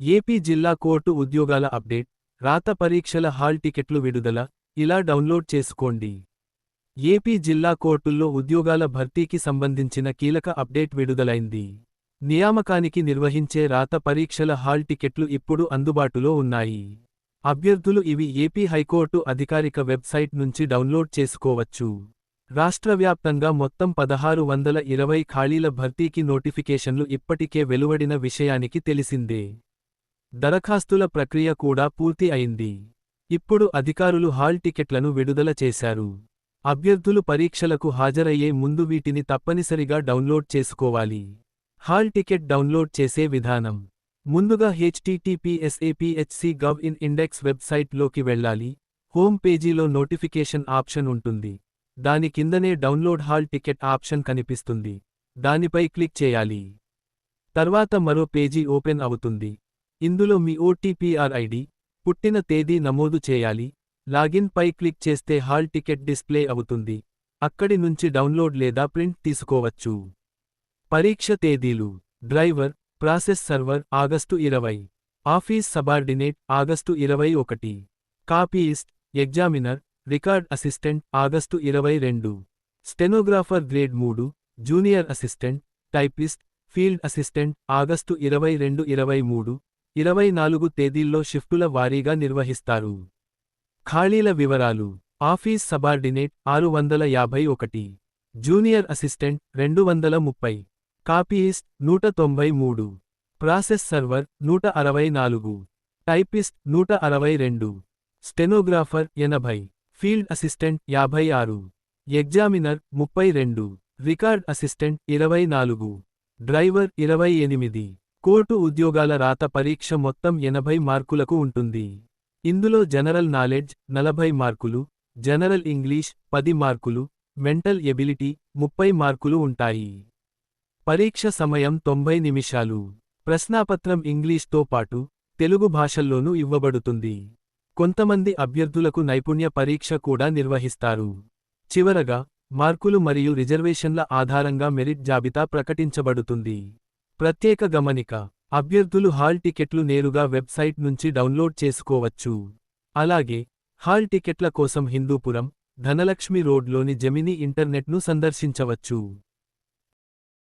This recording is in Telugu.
ఏపీ జిల్లా కోర్టు ఉద్యోగాల అప్డేట్ రాత పరీక్షల హాల్ టికెట్లు విడుదల ఇలా డౌన్లోడ్ చేసుకోండి. ఏపీ జిల్లా కోర్టుల్లో ఉద్యోగాల భర్తీకి సంబంధించిన కీలక అప్డేట్ విడుదలైంది. నియామకానికి నిర్వహించే రాత పరీక్షల హాల్ టికెట్లు ఇప్పుడు అందుబాటులో ఉన్నాయి. అభ్యర్థులు ఇవి ఏపీ హైకోర్టు అధికారిక వెబ్సైట్ నుంచి డౌన్లోడ్ చేసుకోవచ్చు. రాష్ట్రవ్యాప్తంగా మొత్తం పదహారు వందల ఇరవై ఖాళీల భర్తీకి నోటిఫికేషన్లు ఇప్పటికే వెలువడిన విషయానికి తెలిసిందే. దరఖాస్తుల ప్రక్రియ కూడా పూర్తి అయింది. ఇప్పుడు అధికారులు హాల్ టికెట్లను విడుదల చేశారు. అభ్యర్థులు పరీక్షలకు హాజరయ్యే ముందు వీటిని తప్పనిసరిగా డౌన్లోడ్ చేసుకోవాలి. హాల్ టికెట్ డౌన్లోడ్ చేసే విధానం. ముందుగా హెచ్టిటిపిఎస్ఏపిహెచ్సి గవ్ ఇన్ ఇండెక్స్ వెబ్సైట్లోకి వెళ్ళాలి. హోమ్ పేజీలో నోటిఫికేషన్ ఆప్షన్ ఉంటుంది. దాని కిందనే డౌన్లోడ్ హాల్ టికెట్ ఆప్షన్ కనిపిస్తుంది. దానిపై క్లిక్ చేయాలి. తర్వాత మరో పేజీ ఓపెన్ అవుతుంది. ఇందులో మీ ఓటీపీఆర్ ఐడి పుట్టిన తేదీ నమోదు చేయాలి లాగిన్ పై క్లిక్ చేస్తే హాల్ టికెట్ డిస్ప్లే అవుతుంది అక్కడి నుంచి డౌన్లోడ్ లేదా ప్రింట్ తీసుకోవచ్చు. పరీక్ష తేదీలు డ్రైవర్ ప్రాసెస్ సర్వర్ ఆగస్టు ఇరవై ఆఫీస్ సబార్డినేట్ ఆగస్టు ఇరవై ఒకటి copyist examiner record assistant August ఇరవై రెండు స్టెనోగ్రాఫర్ గ్రేడ్ మూడు junior assistant typist field assistant August ఇరవై రెండు ఇరవై మూడు ఇరవై నాలుగు తేదీల్లో షిఫ్టుల వారీగా నిర్వహిస్తారు. ఖాళీల వివరాలు. ఆఫీస్ సబార్డినేట్ ఆరు వందల యాభై ఒకటి. జూనియర్ అసిస్టెంట్ రెండు వందల ముప్పై. కాపీయిస్ట్ నూట తొంభై మూడు. ప్రాసెస్ సర్వర్ నూట అరవై నాలుగు. టైపిస్ట్ నూట అరవై రెండు. స్టెనోగ్రాఫర్ ఎనభై. ఫీల్డ్ అసిస్టెంట్ యాభై ఆరు. ఎగ్జామినర్ ముప్పై రెండు. రికార్డ్ అసిస్టెంట్ ఇరవై నాలుగు. డ్రైవర్ ఇరవై ఎనిమిది. కోర్టు ఉద్యోగాల రాత పరీక్ష మొత్తం ఎనభై మార్కులకు ఉంటుంది. ఇందులో జనరల్ నాలెడ్జ్ నలభై మార్కులు జనరల్ ఇంగ్లీష్ పది మార్కులు మెంటల్ ఎబిలిటీ ముప్పై మార్కులు ఉంటాయి. పరీక్ష సమయం తొంభై నిమిషాలు. ప్రశ్నాపత్రం ఇంగ్లీష్తో పాటు తెలుగు భాషల్లోనూ ఇవ్వబడుతుంది. కొంతమంది అభ్యర్థులకు నైపుణ్య పరీక్ష కూడా నిర్వహిస్తారు. చివరగా మార్కులు మరియు రిజర్వేషన్ల ఆధారంగా మెరిట్ జాబితా ప్రకటించబడుతుంది. ప్రత్యేక గమనిక అభ్యర్థులు హాల్ టికెట్లు నేరుగా వెబ్సైట్ నుంచి డౌన్లోడ్ చేసుకోవచ్చు. అలాగే హాల్ టికెట్ల కోసం హిందూపురం ధనలక్ష్మి రోడ్లోని జమినీ ఇంటర్నెట్ను సందర్శించవచ్చు.